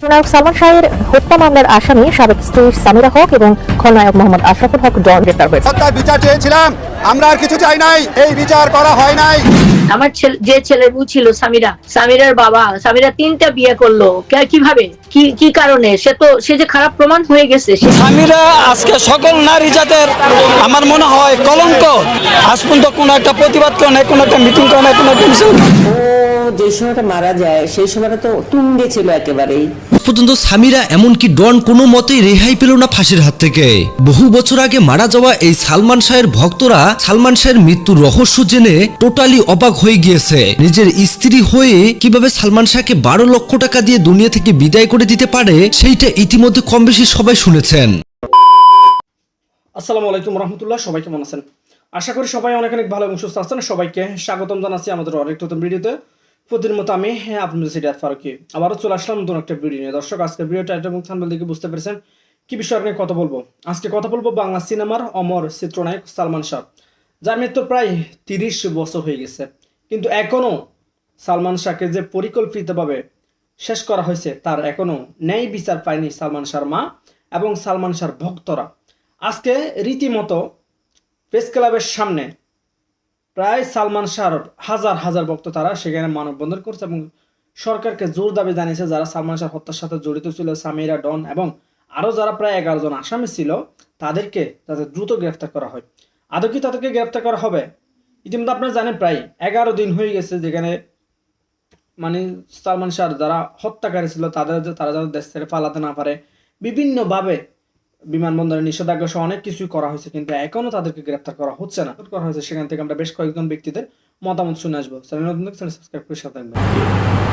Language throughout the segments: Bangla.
চিত্রনায়ক সালমান শাহের হত্যা মামলার আসামি সাবেক স্ত্রী সামিরা হক এবং খলনায়ক মোহাম্মদ আশরাফুল হক ডন গ্রেপ্তার হয়েছে। হত্যার বিচার চেয়েছিলাম। আমরা আর কিছু চাই নাই। এই বিচার করা হয় নাই। আমার ছেলে যে ছেলে বউ ছিল সামিরা সামিরার বাবা সামিরা তিনটা বিয়ে করল। কে- কীভাবে? কি কি কারণে? সে তো সে যে খারাপ প্রমাণ হয়ে গেছে স্বামীরা আজকে সকল নারী জাতের আমার মনে হয় কলঙ্ক। আজ পর্যন্ত কোনো একটা প্রতিবাদ করে না কোনো একটা মিটিং করে না কোনো একটা মিছিল যে সময়টা মারা যায় সেই সময়টা তো তুঙ্গে ছিল একেবারেই। পর্যন্ত সামিরা এমনকি ডন কোনো মতেই রেহাই পেল না ফাঁসির হাত থেকে। বহু বছর আগে মারা যাওয়া এই সালমান শাহের ভক্তরা সালমান শাহের মৃত্যুর রহস্য জেনে টোটালি অবাক হয়ে গিয়েছে। নিজের স্ত্রী হয়ে কীভাবে সালমান শাহকে বারো লক্ষ টাকা দিয়ে দুনিয়া থেকে বিদায় করে দিতে পারে, সেইটা ইতিমধ্যে কম বেশি সবাই শুনেছেন। আসসালামু আলাইকুম রহমতুল্লাহ, সবাই কেমন আছেন? আশা করি সবাই অনেক অনেক ভালো এবং সুস্থ আছেন। সবাইকে স্বাগতম জানাচ্ছি আমাদের অনেক নতুন ভিডিওতে। প্রতিদিন মতো আমি হ্যাঁ আপনাদের সিডিয়ার ফারুকি। আবারও চলে আসলাম নতুন একটা ভিডিও নিয়ে। দর্শক আজকে ভিডিও টাইটেল এবং থাম্বনেল দেখে বুঝতে পেরেছেন কি বিষয় নিয়ে কথা বলব। আজকে কথা বলব বাংলা সিনেমার অমর চিত্রনায়ক সালমান শাহ। যার মৃত্যু প্রায় তিরিশ বছর হয়ে গেছে। কিন্তু এখনও সালমান শাহকে যে পরিকল্পিতভাবে শেষ করা হয়েছে। তার এখনও ন্যায় বিচার পায়নি সালমান শাহর মা এবং সালমান শাহর ভক্তরা। আজকে রীতিমতো প্রেস ক্লাবের সামনে প্রায় সালমান শাহর হাজার হাজার ভক্ত তারা সেখানে মানববন্ধন করছে এবং সরকারকে জোর দাবি জানিয়েছে যারা সালমান শাহ হত্যার সাথে জড়িত ছিল, সামিরা ডন এবং আরও যারা প্রায় এগারো জন আসামি ছিল, তাদেরকে তাদের দ্রুত গ্রেফতার করা হয়। আদৌ কি তাদেরকে গ্রেফতার করা হবে? ইতিমধ্যে আপনারা জানেন প্রায় এগারো দিন হয়ে গেছে যেখানে মানে সালমান শাহ যারা হত্যাকারী ছিল তাদের তারা যাতে দেশ ছেড়ে পালাতে না পারে বিভিন্নভাবে বিমানবন্দরে নিষেধাজ্ঞা সহ অনেক কিছুই করা হয়েছে কিন্তু এখনও তাদেরকে গ্রেপ্তার করা হচ্ছে না। করা হয়েছে সেখান থেকে আমরা বেশ কয়েকজন ব্যক্তিদের মতামত শুনে আসব। নতুন চ্যানেল সাবস্ক্রাইব করে সাথে থাকবেন।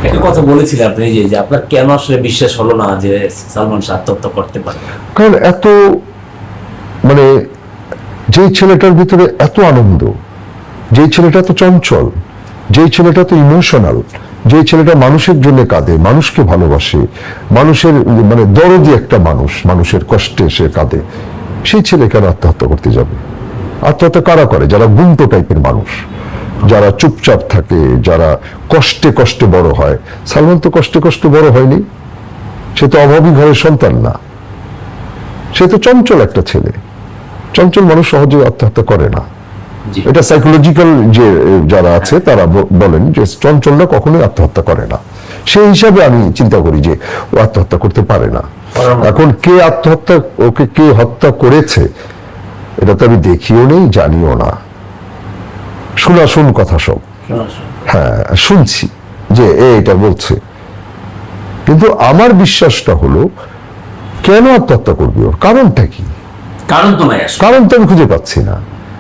একটা কথা বলেছিলেন আপনি যে যে আপনার কেন আসলে বিশ্বাস হলো না যে সালমান শাহ আত্মহত্যা করতে পারে? কারণ এত মানে যেই ছেলেটার ভিতরে এত আনন্দ যেই ছেলেটা এত চঞ্চল যেই ছেলেটা তো ইমোশনাল যেই ছেলেটা মানুষের জন্য কাঁদে, মানুষকে ভালোবাসে, মানুষের মানে দরদি একটা মানুষ, মানুষের কষ্টে সে কাঁদে, সেই ছেলে কেন আত্মহত্যা করতে যাবে? আত্মহত্যা কারা করে? যারা গুন্টো টাইপের মানুষ, যারা চুপচাপ থাকে, যারা কষ্টে কষ্টে বড় হয়। সালমান তো কষ্টে কষ্টে বড় হয়নি। সে তো অভাবী ঘরের সন্তান না। সে তো চঞ্চল একটা ছেলে। চঞ্চল মানুষ সহজে আত্মহত্যা করে না। এটা সাইকোলজিক্যাল যে যারা আছে তারা বলেন যে চঞ্চলরা কখনোই আত্মহত্যা করে না। সেই হিসাবে আমি চিন্তা করি যে ও আত্মহত্যা করতে পারে না। এখন কে আত্মহত্যা ওকে কে হত্যা করেছে এটা তো আমি দেখিও নেই জানিও না। শোনা শুন কথা সব। হ্যাঁ শুনছি যে এ এটা বলছে। কিন্তু আমার বিশ্বাসটা হলো কেন আত্মহত্যা করবি ওর? কারণটা কি? কারণ তো নাই কারণ তো আমি খুঁজে পাচ্ছি না।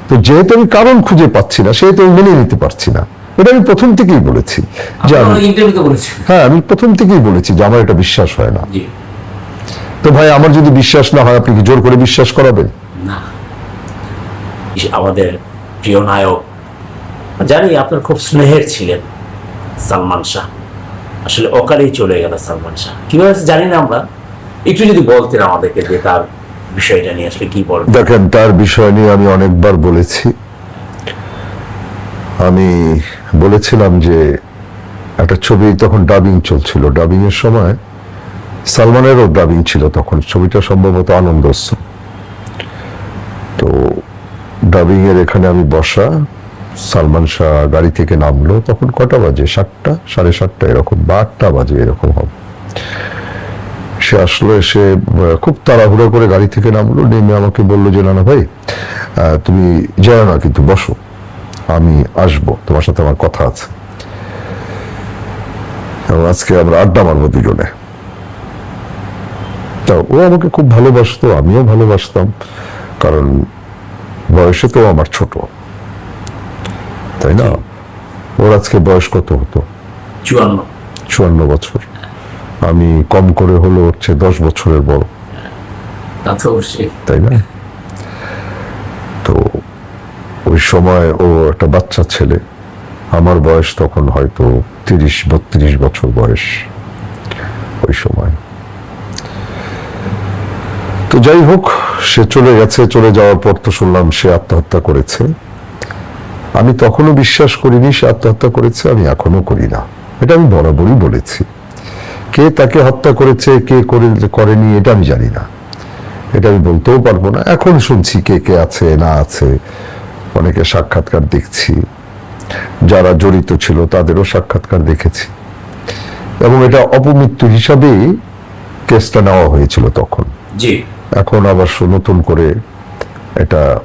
তো যেহেতু আমি কারণ খুঁজে পাচ্ছি না সেহেতু আমি মেনে নিতে পারছি না। এটা আমি প্রথম থেকেই বলেছি যে আমি হ্যাঁ আমি প্রথম থেকেই বলেছি যে আমার এটা বিশ্বাস হয় না। তো ভাই আমার যদি বিশ্বাস না হয় আপনি কি জোর করে বিশ্বাস করাবেন? না। আমাদের প্রিয় নায়ক জানি আপনার খুব স্নেহের ছিলেন সালমান শাহ। আসলে অকালেই চলে গেল সালমান শাহ। কীভাবে জানি না আমরা। একটু যদি বলতেন আমাদেরকে যে তার বিষয়টা নিয়ে আসলে কি বলবেন দেখেন, তার বিষয় নিয়ে আমি অনেকবার বলেছি। আমি বলেছিলাম যে একটা ছবি তখন ডাবিং চলছিল। ডাবিং এর সময় সালমানেরও ডাবিং ছিল তখন। ছবিটা সম্ভবত আনন্দস্য তো ডাবিং এর এখানে আমি বসা, সালমান শাহ গাড়ি থেকে নামলো। তখন কটা বাজে? সাতটা? সাড়ে সাতটা এরকম। বা আটটা বাজে এরকম হবে। সে আসলো এসে খুব তাড়াহুড়ো করে গাড়ি থেকে নামলো নেমে আমাকে বলল যে নানা ভাই তুমি যাও না কিন্তু বসো আমি আসব তোমার সাথে আমার কথা আছে। এবং আজকে আমরা আড্ডা মারবো দুজনে। তা ও আমাকে খুব ভালোবাসতো আমিও ভালোবাসতাম কারণ বয়সে তো আমার ছোট। তাই না? ওর আজকে বয়স কত হতো? চুয়ান্ন। চুয়ান্ন বছর। আমি কম করে হলো হচ্ছে দশ বছরের বড়। তাই না? তো ওই সময় ও একটা বাচ্চা ছেলে আমার বয়স তখন হয়তো তিরিশ বত্রিশ বছর বয়স ওই সময়। তো যাই হোক সে চলে গেছে চলে যাওয়ার পর তো শুনলাম সে আত্মহত্যা করেছে। আমি তখনও বিশ্বাস করিনি সে আত্মহত্যা করেছে আমি এখনও করি না। এটা আমি বরাবরই বলেছি। কে তাকে হত্যা করেছে কে করে করেনি এটা আমি জানি না। এটা আমি বলতেও পারব না। এখন শুনছি কে কে আছে না আছে। অনেকে সাক্ষাৎকার দেখছি। যারা জড়িত ছিল তাদেরও সাক্ষাৎকার দেখেছি। এবং এটা অপমৃত্যু হিসাবেই কেসটা নেওয়া হয়েছিল তখন। জি। এখন আবার নতুন করে এটা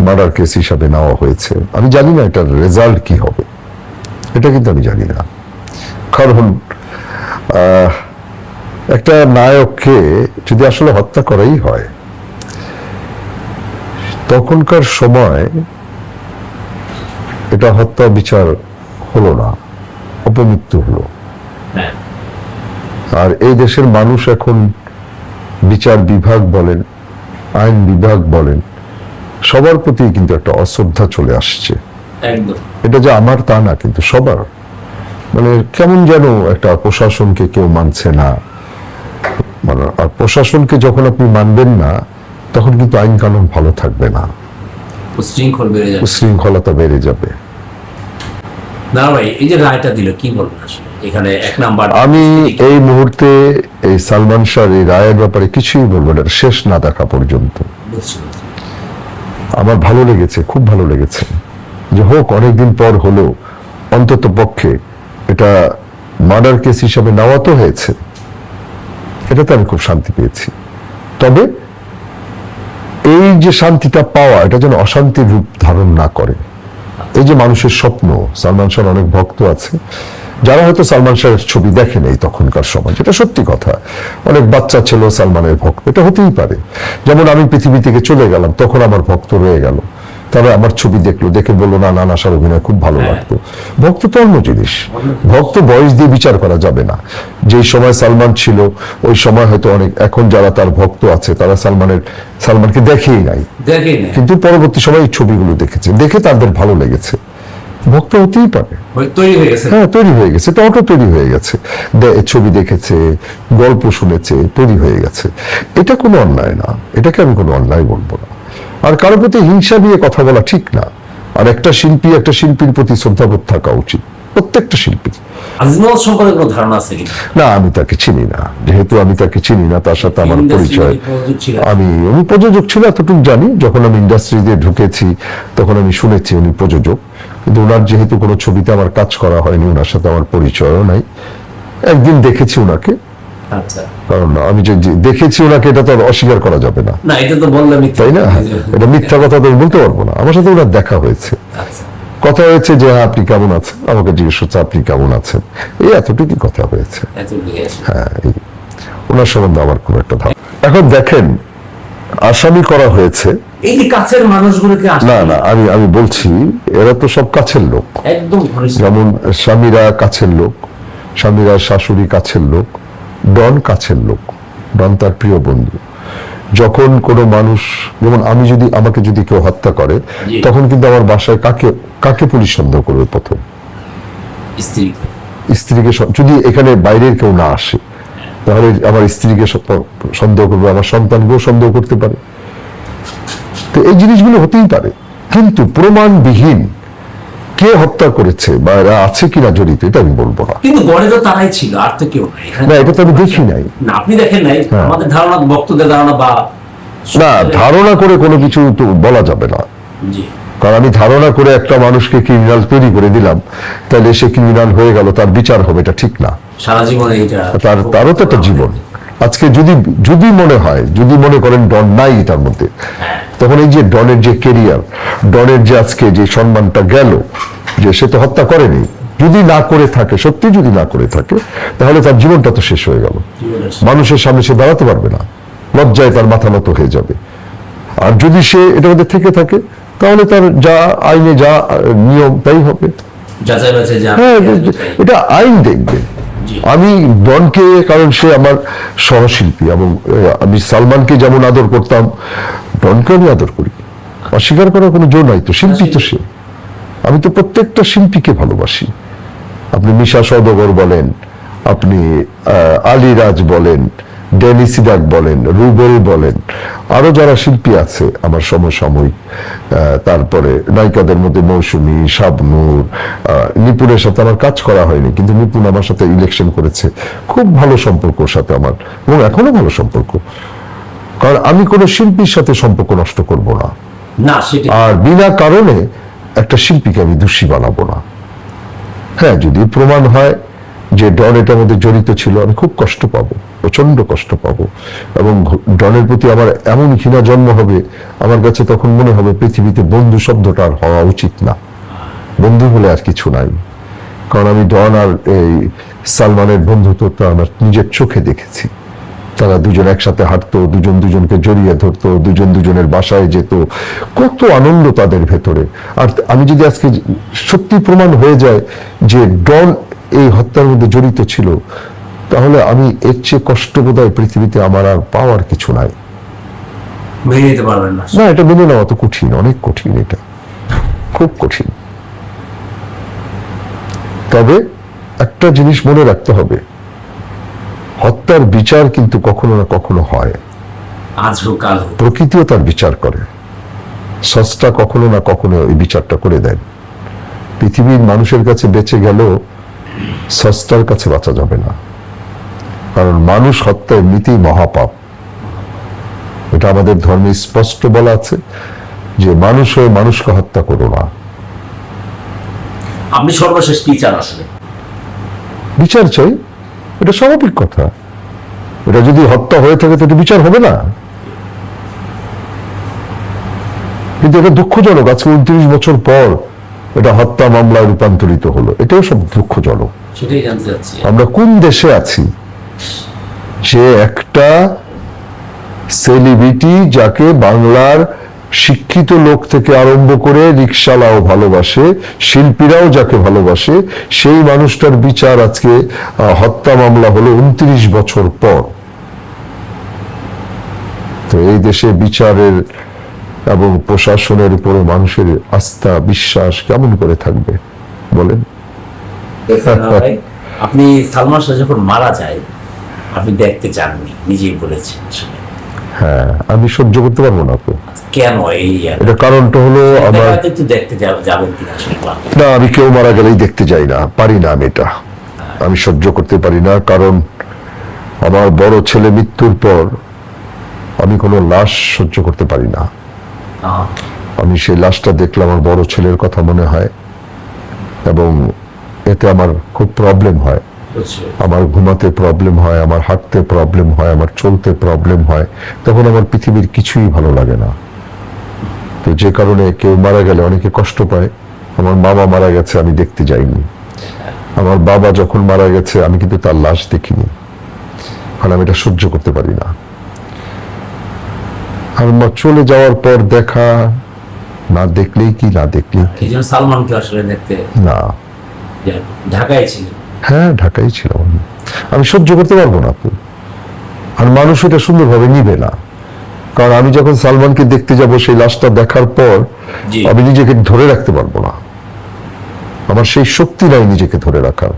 মার্ডার কেস হিসাবে নেওয়া হয়েছে। আমি জানি না এটার রেজাল্ট কি হবে। এটা কিন্তু আমি জানি না। কারণ একটা নায়ককে যদি আসলে হত্যা করাই হয় তখনকার সময় এটা হত্যা বিচার হলো না অপমৃত্যু হলো। হ্যাঁ। আর এই দেশের মানুষ এখন বিচার বিভাগ বলেন আইন বিভাগ বলেন সবার প্রতি কিন্তু একটা অশ্রদ্ধা চলে আসছে। এটা যে আমার তা না কিন্তু সবার। মানে কেমন যেন একটা প্রশাসনকে কেউ মানছে না। মানে আর প্রশাসনকে যখন আপনি মানবেন না তখন কিন্তু আইন কানুন ভালো থাকবে না। উশৃঙ্খলতা বেড়ে যাবে। না ভাই এই যে রায়টা দিল কি বলবেন আসলে? এখানে এক নাম্বার আমি এই মুহূর্তে এই সালমান শাহর এই রায়ের ব্যাপারে কিছুই বলব না শেষ না দেখা পর্যন্ত। আমার ভালো লেগেছে খুব ভালো লেগেছে। যে হোক অনেকদিন পর হলো অন্তত পক্ষে এটা মার্ডার কেস হিসাবে নেওয়া তো হয়েছে। এটাতে আমি খুব শান্তি পেয়েছি। তবে এই যে শান্তিটা পাওয়া, এটা যেন অশান্তির রূপ ধারণ না করে। এই যে মানুষের স্বপ্ন, সালমান শাহর অনেক ভক্ত আছে, যারা হয়তো সালমান শাহের ছবি দেখে নেই তখনকার সময়, যেটা সত্যি কথা। অনেক বাচ্চা ছিল সালমানের ভক্ত, এটা হতেই পারে। যেমন আমি পৃথিবী থেকে চলে গেলাম, তখন আমার ভক্ত রয়ে গেল। তবে আমার ছবি দেখল দেখে বলল না নানা সার অভিনয় খুব ভালো লাগতো। ভক্ত তো অন্য জিনিস। ভক্ত বয়স দিয়ে বিচার করা যাবে না। যেই সময় সালমান ছিল ওই সময় হয়তো অনেক এখন যারা তার ভক্ত আছে তারা সালমানের সালমানকে দেখেই নাই। কিন্তু পরবর্তী সময় এই ছবিগুলো দেখেছে। দেখে তাদের ভালো লেগেছে। ভক্ত হতেই পারে। তৈরি হয়ে হ্যাঁ তৈরি হয়ে গেছে। এটা অটো তৈরি হয়ে গেছে। ছবি দেখেছে গল্প শুনেছে তৈরি হয়ে গেছে। এটা কোনো অন্যায় না। এটাকে আমি কোনো অন্যায় বলব না। আর কারোর প্রতি হিংসা নিয়ে কথা বলা ঠিক না। আর একটা শিল্পী একটা শিল্পীর প্রতি শ্রদ্ধাবোধ থাকা উচিত প্রত্যেকটা শিল্পী। আজিমত সম্পর্কে কোনো ধারণা আছে না আমি তাকে চিনি না। যেহেতু আমি তাকে চিনি না তার সাথে আমার পরিচয়। আমি উনি প্রযোজক ছিল এতটুকু জানি। যখন আমি ইন্ডাস্ট্রিতে ঢুকেছি তখন আমি শুনেছি উনি প্রযোজক। কিন্তু ওনার যেহেতু কোনো ছবিতে আমার কাজ করা হয়নি ওনার সাথে আমার পরিচয়ও নাই। একদিন দেখেছি ওনাকে কারণ আমি দেখেছি ওনাকে এটা তো অস্বীকার করা যাবে না। না এটা তো তাই না? এটা মিথ্যা কথা তো বলতে পারব না। আমার সাথে ওনার দেখা হয়েছে। আচ্ছা। কথা হয়েছে যে হ্যাঁ আপনি কেমন আছেন? আমাকে জিজ্ঞেস করছে আপনি কেমন আছেন? এই এতটুকুই কথা হয়েছে। হ্যাঁ ওনার সম্বন্ধে আমার খুব একটা ধারণা এখন দেখেন আসামি করা হয়েছে। এই যে কাছের মানুষগুলোকে না না আমি আমি বলছি এরা তো সব কাছের লোক। একদম যেমন স্বামীরা কাছের লোক স্বামীরা শাশুড়ি কাছের লোক। ডন কাছের লোক ডন তার প্রিয় বন্ধু। যখন কোনো মানুষ যেমন আমি যদি আমাকে যদি কেউ হত্যা করে তখন কিন্তু আমার বাসায় কাকে কাকে পুলিশ সন্দেহ করবে প্রথম? স্ত্রীকে যদি এখানে বাইরের কেউ না আসে তাহলে আমার স্ত্রীকে সন্দেহ করবে আমার সন্তানকেও সন্দেহ করতে পারে। তো এই জিনিসগুলো হতেই পারে। কিন্তু প্রমাণবিহীন কে হত্যা করেছে বা এরা আছে কিনা জড়িত এটা আমি বলব না। কিন্তু গড়ে তো তারাই ছিল আর তো কেউ না এটা তো আমি দেখি নাই। না আপনি দেখেন নাই। হ্যাঁ। আমাদের ধারণা বক্তদের ধারণা বা না ধারণা। করে কোনো কিছু তো বলা যাবে না। জি। কারণ আমি ধারণা করে একটা মানুষকে ক্রিমিনাল তৈরি করে দিলাম তাহলে সে ক্রিমিনাল হয়ে গেল তার বিচার হবে এটা ঠিক না। সারা জীবনে এটা তার তারও তো একটা জীবন। আজকে যদি যদি মনে হয় যদি মনে করেন ডন নাই এটার মধ্যে তখন এই যে ডনের যে কেরিয়ার ডনের যে আজকে যে সম্মানটা গেল যে সে তো হত্যা করেনি যদি না করে থাকে সত্যি যদি না করে থাকে তাহলে তার জীবনটা তো শেষ হয়ে গেল। মানুষের সামনে সে দাঁড়াতে পারবে না লজ্জায় তার মাথা নত হয়ে যাবে। আর যদি সে এটার মধ্যে থেকে থাকে তাহলে তার যা আইনে যা নিয়ম তাই হবে। যা হ্যাঁ এটা- আইন দেখবে। আমি ডনকে, কারণ সে আমার সহশিল্পী এবং আমি সালমানকে যেমন আদর করতাম, ডনকে আমি আদর করি। অস্বীকার করার কোনো জোর নাই তো, শিল্পী তো সে। আমি তো প্রত্যেকটা শিল্পীকে ভালোবাসি। আপনি মিশা সদগর বলেন, আপনি আলী রাজ বলেন ডেনি সিডাক বলেন রুবেল বলেন আরও যারা শিল্পী আছে আমার সমসাময়িক তারপরে নায়িকাদের মধ্যে মৌসুমী শাবনুর নিপুণের সাথে আমার কাজ করা হয়নি কিন্তু নিপুণ আমার সাথে ইলেকশন করেছে। খুব ভালো সম্পর্ক ওর সাথে আমার এবং এখনও ভালো সম্পর্ক। কারণ আমি কোনো শিল্পীর সাথে সম্পর্ক নষ্ট করব না। না আর বিনা কারণে একটা শিল্পীকে আমি দোষী বানাবো না। হ্যাঁ যদি প্রমাণ হয় যে ডন এটার মধ্যে জড়িত ছিল, আমি খুব কষ্ট পাবো প্রচণ্ড কষ্ট পাবো। এবং ডনের প্রতি আমার এমন ঘৃণা জন্ম হবে, আমার কাছে তখন মনে হবে পৃথিবীতে বন্ধু শব্দটা আর হওয়া উচিত না। বন্ধু বলে আর কিছু নাই। কারণ আমি ডন আর এই সালমানের বন্ধুত্বটা আমার নিজের চোখে দেখেছি। তারা দুজন একসাথে হাঁটতো, দুজন দুজনকে জড়িয়ে ধরতো, দুজন দুজনের বাসায় যেত। কত আনন্দ তাদের ভেতরে। আর আমি যদি আজকে সত্যি প্রমাণ হয়ে যায় যে ডন এই হত্যার মধ্যে জড়িত ছিল তাহলে আমি এর চেয়ে কষ্ট বোধহয় পৃথিবীতে আমার আর পাওয়ার কিছু নাই। না। এটা মেনে নেওয়া তো কঠিন অনেক কঠিন এটা। খুব কঠিন। তবে একটা জিনিস মনে রাখতে হবে হত্যার বিচার কিন্তু কখনো না কখনো হয়। প্রকৃতিও তার বিচার করে। সস্তা কখনো না কখনো এই বিচারটা করে দেন। পৃথিবীর মানুষের কাছে বেঁচে গেল সস্তার কাছে বাঁচা যাবে না। কারণ মানুষ হত্যা এমনিতেই মহাপাপ। এটা আমাদের ধর্মে স্পষ্ট বলা আছে যে মানুষ হয়ে মানুষকে হত্যা করো না। আপনি সর্বশেষ কি চান আসলে? বিচার চাই। এটা স্বাভাবিক কথা। এটা যদি হত্যা হয়ে থাকে তো এটা বিচার হবে না। কিন্তু এটা দুঃখজনক। আজকে উনত্রিশ বছর পর এটা হত্যা মামলায় রূপান্তরিত হলো। এটাও সব দুঃখজনক। আমরা কোন দেশে আছি যে একটা সেলিব্রিটি যাকে বাংলার শিক্ষিত লোক থেকে আরম্ভ করে রিক্সালাও ভালোবাসে শিল্পীরাও যাকে ভালোবাসে সেই মানুষটার বিচার আজকে হত্যা মামলা হলো উনত্রিশ বছর পর। তো এই দেশে বিচারের এবং প্রশাসনের উপরে মানুষের আস্থা বিশ্বাস কেমন করে থাকবে? বলেন। আপনি সালমান শাহ যখন মারা যায় আপনি দেখতে চাননি নিজেই বলেছেন আসলে। হ্যাঁ আমি সহ্য করতে পারব না তো। কেন এই এটা কারণটা হলো আমার একটু দেখতে যাবেন কিনা না আমি কেউ মারা গেলেই দেখতে যাই না পারি না আমি এটা। আমি সহ্য করতে পারি না কারণ আমার বড় ছেলে মৃত্যুর পর আমি কোনো লাশ সহ্য করতে পারি না। আমি সেই লাশটা দেখলে আমার বড় ছেলের কথা মনে হয় এবং এতে আমার খুব প্রবলেম হয়। আমার ঘুমাতে প্রবলেম হয় আমার হাঁটতে প্রবলেম হয় আমার চলতে প্রবলেম হয়। তখন আমার পৃথিবীর কিছুই ভালো লাগে না। তো যে কারণে কেউ মারা গেলে অনেকে কষ্ট পায়। আমার মামা মারা গেছে আমি দেখতে যাইনি। আমার বাবা যখন মারা গেছে আমি কিন্তু তার লাশ দেখিনি। কারণ আমি এটা সহ্য করতে পারি না। আর চলে যাওয়ার পর দেখা না দেখলেই কি না দেখলেই কি? এই সালমানকে আসলে দেখতে না। ঢাকায় ছিলেন। হ্যাঁ ঢাকাই ছিলাম আমি। আমি সহ্য করতে পারব না তো। আর মানুষ এটা সুন্দরভাবে নিবে না। কারণ আমি যখন সালমানকে দেখতে যাব সেই লাশটা দেখার পর আমি নিজেকে ধরে রাখতে পারব না। আমার সেই শক্তি নাই নিজেকে ধরে রাখার।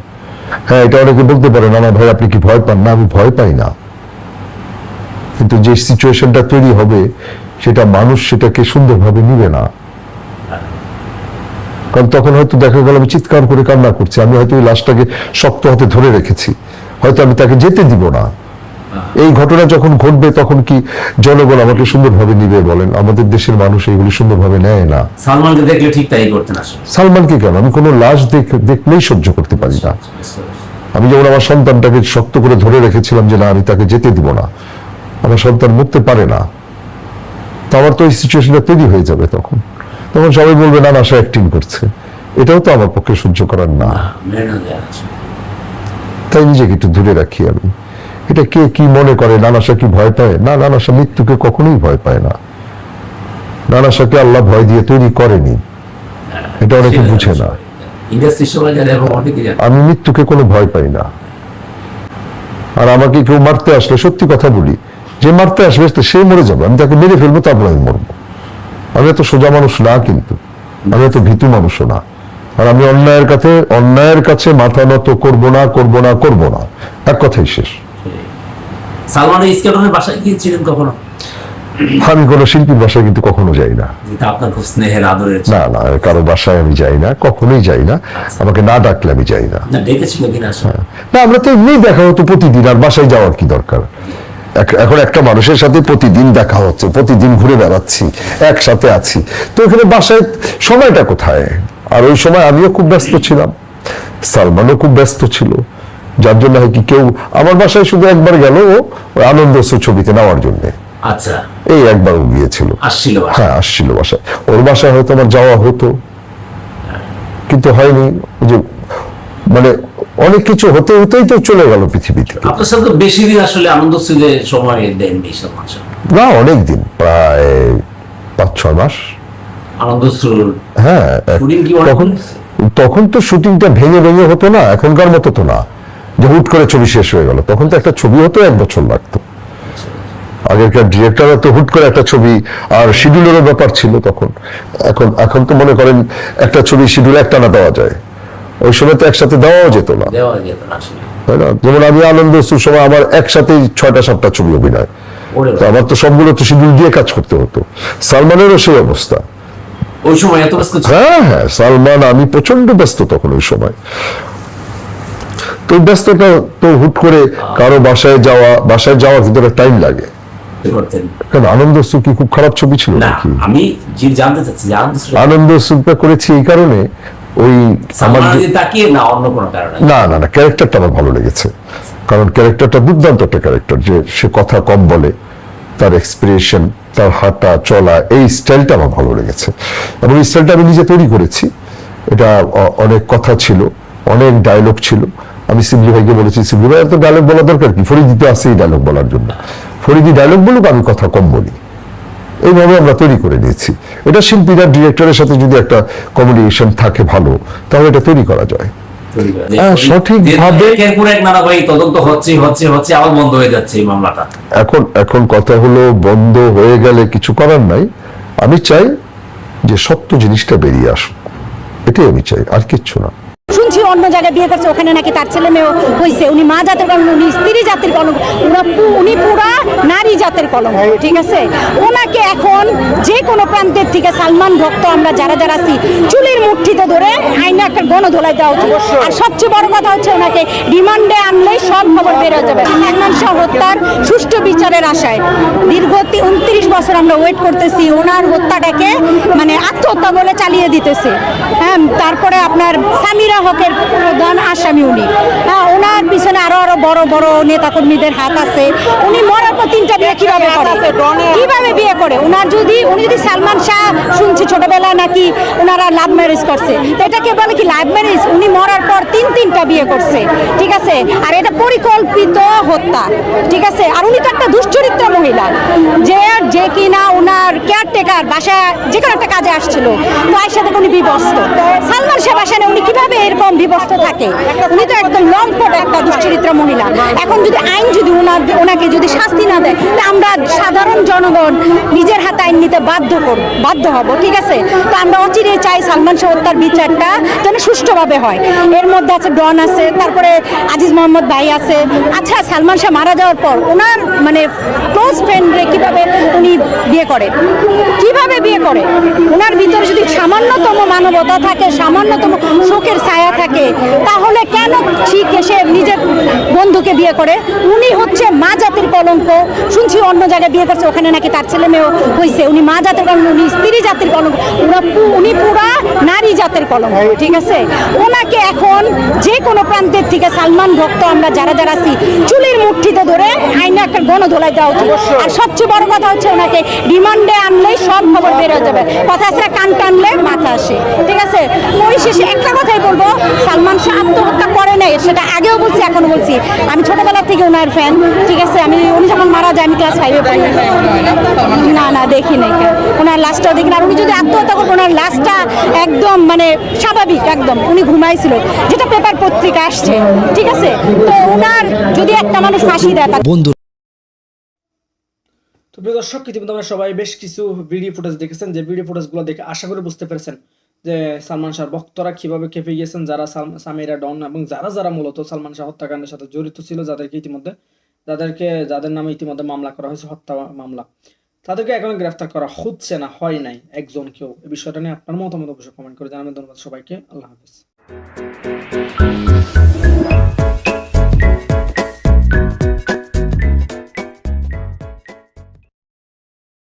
হ্যাঁ এটা অনেকে বলতে পারে না না ভাই আপনি কি ভয় পান? না আমি ভয় পাই না। কিন্তু যে সিচুয়েশনটা তৈরি হবে সেটা মানুষ সেটাকে সুন্দরভাবে নিবে না। কারণ তখন হয়তো দেখা গেল আমি চিৎকার করে কান্না করছি আমি হয়তো ওই লাশটাকে শক্ত হাতে ধরে রেখেছি হয়তো আমি তাকে যেতে দিব না। এই ঘটনা যখন ঘটবে তখন কি জনগণ আমাকে সুন্দরভাবে নিবে বলেন? আমাদের দেশের মানুষ এইগুলি সুন্দরভাবে নেয় না। সালমানকে দেখলে ঠিক তাই করতেন সালমানকে কেন? আমি কোনো লাশ দেখ- দেখলেই সহ্য করতে পারি না। আমি যেমন আমার সন্তানটাকে শক্ত করে ধরে রেখেছিলাম যে না আমি তাকে যেতে দিব না। আমার সন্তান মরতে পারে না তো আমার তো এই সিচুয়েশনটা তৈরি হয়ে যাবে তখন। তখন সবাই বলবে না না সে অ্যাক্টিং করছে। এটাও তো আমার পক্ষে সহ্য করার না। তাই নিজেকে একটু দূরে রাখি আমি। এটা কে কি মনে করে? নানাশা কি ভয় পায়? না নানাশা মৃত্যুকে কখনোই ভয় পায় না। নানাশাকে আল্লাহ ভয় দিয়ে তৈরি করেনি। এটা অনেকে বুঝে না। আমি মৃত্যুকে কোনো ভয় পাই না। আর আমাকে কেউ মারতে আসলে সত্যি কথা বলি যে মারতে আসবে সে মরে যাবে। আমি তাকে মেরে ফেলব তারপর আমি মরবো। আমি এত সোজা মানুষ না কিন্তু। আমি এত ভীতু মানুষও না। আর আমি অন্যায়ের কাছে অন্যায়ের কাছে মাথা নত করব না করব না করব না। এক কথাই শেষ। সালমান ইস্কেটনের বাসায় গিয়েছিলেন কখনো? আমি কোনো শিল্পীর বাসায় কিন্তু কখনো যাই না। না না কারও বাসায় আমি যাই না কখনোই যাই না। আমাকে না ডাকলে আমি যাই না। না না আমরা তো এমনি দেখা হতো প্রতিদিন আর বাসায় যাওয়ার কি দরকার? এখন একটা মানুষের সাথে প্রতিদিন দেখা হচ্ছে প্রতিদিন ঘুরে বেড়াচ্ছি একসাথে আছি। তো এখানে বাসায় সময়টা কোথায়? আর ওই সময় আমিও খুব ব্যস্ত ছিলাম সালমানও খুব ব্যস্ত ছিল। যার জন্য হয় কি কেউ আমার বাসায় শুধু একবার গেল আনন্দ ছবিতে নেওয়ার জন্য। আচ্ছা। এই একবার গিয়েছিল। আসছিল হ্যাঁ আসছিল বাসায়। ওর বাসায় হয়তো আমার যাওয়া হতো। কিন্তু হয়নি যে মানে অনেক কিছু হতে হতেই তো চলে গেল পৃথিবী থেকে আপনার সাথে বেশি দিন আসলে আনন্দ ছিল সময় দেননি না অনেক দিন প্রায় পাঁচ ছয় মাস। আনন্দ হ্যাঁ তখন তখন তো শুটিংটা ভেঙে ভেঙে হতো না এখনকার মতো তো না যে হুট করে ছবি শেষ হয়ে গেল। তখন তো একটা ছবি হতো এক বছর লাগতো। আগেরকার ডিরেক্টর তো হুট করে একটা ছবি আর শিডিউলেরও ব্যাপার ছিল তখন। এখন এখন তো মনে করেন একটা ছবি শিডিউল একটা না দেওয়া যায়। ওই সময় তো একসাথে দেওয়াও যেত না। দেওয়া যেত না তাই না? যেমন আমি আনন্দ সময় আমার একসাথেই ছয়টা সাতটা ছবি অভিনয়। আমার তো সবগুলো তো শিডিউল দিয়ে কাজ করতে হতো। সালমানেরও সেই অবস্থা। ওই সময় এত ব্যস্ত হ্যাঁ হ্যাঁ সালমান আমি প্রচণ্ড ব্যস্ত তখন ওই সময়। তো ব্যস্ততা তো হুট করে কারও বাসায় যাওয়া বাসায় যাওয়ার ভিতরে টাইম লাগে। আনন্দ কি খুব খারাপ ছবি ছিল নাকি? আমি যে জানতে চাচ্ছি আনন্দ করেছি এই কারণে ওই আমার না অন্য কোনো কারণে। না না না ক্যারেক্টারটা আমার ভালো লেগেছে। কারণ ক্যারেক্টারটা দুর্দান্ত একটা ক্যারেক্টার যে সে কথা কম বলে তার এক্সপ্রেশন তার হাঁটা চলা এই স্টাইলটা আমার ভালো লেগেছে। এবং এই স্টাইলটা আমি নিজে তৈরি করেছি। এটা অনেক কথা ছিল অনেক ডায়লগ ছিল। আমি সিবলি ভাইকে বলেছি সিবলি ভাই এত ডায়লগ বলা দরকার কি? ফরিদি তো আছে এই ডায়লগ বলার জন্য। ফরিদি ডায়লগ বলুক আমি কথা কম বলি। এইভাবে আমরা তৈরি করে নিয়েছি এটা শিল্পীরা ডিরেক্টরের সাথে যদি একটা কমিউনিকেশন থাকে ভালো তাহলে এটা তৈরি করা যায়। তৈরি করে। যে- হ্যাঁ, সঠিকভাবে- যে একের পর এক নানা ভাই তদন্ত হচ্ছে হচ্ছে হচ্ছে আবার বন্ধ হয়ে যাচ্ছে এখন এখন কথা হলো বন্ধ হয়ে গেলে কিছু করার নাই। আমি চাই যে সত্য জিনিসটা বেরিয়ে আসুক। এটাই আমি চাই আর কিচ্ছু না। শুনছি অন্য জায়গায় বিয়ে করছে ওখানে নাকি তার ছেলে মেয়েও হয়েছে উনি মা জাতের কলম উনি স্ত্রী জাতির কলম উনি পুরা নারী জাতের কলম ঠিক আছে? ওনাকে এখন যে কোনো প্রান্তের থেকে সালমান ভক্ত আমরা যারা যারা আছি চুলের মুঠিতে ধরে আইনা একটা গণধোলাই দেওয়া উচিত। আর সবচেয়ে বড় কথা হচ্ছে ওনাকে রিমান্ডে আনলেই সব খবর বের যাবে। সালমান শাহ হত্যার সুষ্ঠু বিচারের আশায়। দীর্ঘ উনত্রিশ বছর আমরা ওয়েট করতেছি ওনার হত্যাটাকে মানে আত্মহত্যা বলে চালিয়ে দিতেছে। হ্যাঁ তারপরে আপনার সামিরা হকের প্রধান আসামি উনি। হ্যাঁ ওনার পিছনে আরও আরও বড় বড় নেতাকর্মীদের হাত আছে। উনি মরার পর তিনটা বিয়ে কীভাবে করে? কীভাবে বিয়ে করে? ওনার যদি উনি যদি সালমান শাহ শুনছি ছোটবেলায় নাকি ওনারা লাভ ম্যারেজ করছে তো এটাকে বলে কি লাভ ম্যারেজ উনি মরার পর তিন তিনটা বিয়ে করছে। ঠিক আছে? আর এটা পরিকল্পিত হত্যা। ঠিক আছে? আর উনি তো একটা দুশ্চরিত্র মহিলা। যে যে কিনা ওনার কেয়ারটেকার বাসায় যে কোনো একটা কাজে আসছিল তো আয়সা থেকে উনি বিবস্ত সালমান শাহ বাসায় উনি কীভাবে এরকম বিবস্ত থাকে, উনি তো একদম লম্পট একটা দুশ্চরিত্র মহিলা। এখন যদি আইন যদি ওনাকে যদি শাস্তি না দেয়, তা আমরা সাধারণ জনগণ নিজের হাতে আইন নিতে বাধ্য করব, বাধ্য হব, ঠিক আছে? তো আমরা অচিরে চাই সালমান শাহ হত্যার বিচারটা যেন সুষ্ঠুভাবে হয়। এর মধ্যে আছে ডন আছে, তারপরে আজিজ মোহাম্মদ ভাই আছে। আচ্ছা সালমান শাহ মারা যাওয়ার পর ওনার মানে ক্লোজ ফ্রেন্ডরে কীভাবে উনি বিয়ে করে? কীভাবে বিয়ে করে? ওনার ভিতরে যদি সামান্যতম মানবতা থাকে, সামান্যতম শোকের ছায়া থাকে, তাহলে কেন ঠিক এসে নিজের বন্ধুকে বিয়ে করে? উনি হচ্ছে মা জাতির কলঙ্ক। শুনছি অন্য জায়গায় বিয়ে করছে, ওখানে নাকি তার ছেলে মেয়েও হয়েছে উনি মা জাতির কলঙ্ক, উনি স্ত্রী জাতির কলঙ্ক। উনি পুরা নারী জাতের কলঙ্ক ঠিক আছে? ওনাকে এখন যে কোনো প্রান্তের থেকে সালমান ভক্ত আমরা যারা যারা আছি চুলের মুঠিতে ধরে আইনা একটা গণধোলাই দেওয়া উচিত। আর সবচেয়ে বড় কথা হচ্ছে ওনাকে রিমান্ডে আনলেই সব খবর বের হয়ে যাবে। কথা আছে কান টানলে মাথা আসে ঠিক আছে? পরিশেষে একটা কথাই বলব সালমান শাহ আত্মহত্যা করে নাই সেটা আগেও বলছি এখনও বলছি। আমি ছোটবেলা থেকে ওনার ফ্যান ঠিক আছে? আমি উনি যখন মারা যায় আমি ক্লাস ফাইভে পড়ি। না না দেখি নাই ওনার লাস্টটাও দেখি না। আর উনি যদি আত্মহত্যা করব ওনার লাস্টটা একদম মানে স্বাভাবিক একদম। উনি ঘুমাইছিল। যেটা পেপার পত্রিকা আসছে ঠিক আছে? তো ওনার যদি একটা মানুষ ফাঁসি দেয় বন্ধু তো প্রিয় দর্শক ইতিমধ্যে আমরা সবাই বেশ কিছু ভিডিও ফুটেজ দেখেছেন। যে ভিডিও ফুটেজগুলো দেখে আশা করি বুঝতে পেরেছেন যে সালমান শাহর ভক্তরা কীভাবে কেঁপে গিয়েছেন যারা সামিরা ডন এবং যারা যারা মূলত সালমান শাহ হত্যাকাণ্ডের সাথে জড়িত ছিল যাদেরকে ইতিমধ্যে যাদেরকে যাদের নামে ইতিমধ্যে মামলা করা হয়েছে হত্যা মামলা। তাদেরকে এখন গ্রেফতার করা হচ্ছে না, হয় নাই। একজন কেউ। এই বিষয়টা নিয়ে আপনার মতামত অবশ্যই কমেন্ট করে জানাবেন। ধন্যবাদ সবাইকে। আল্লাহ হাফিজ।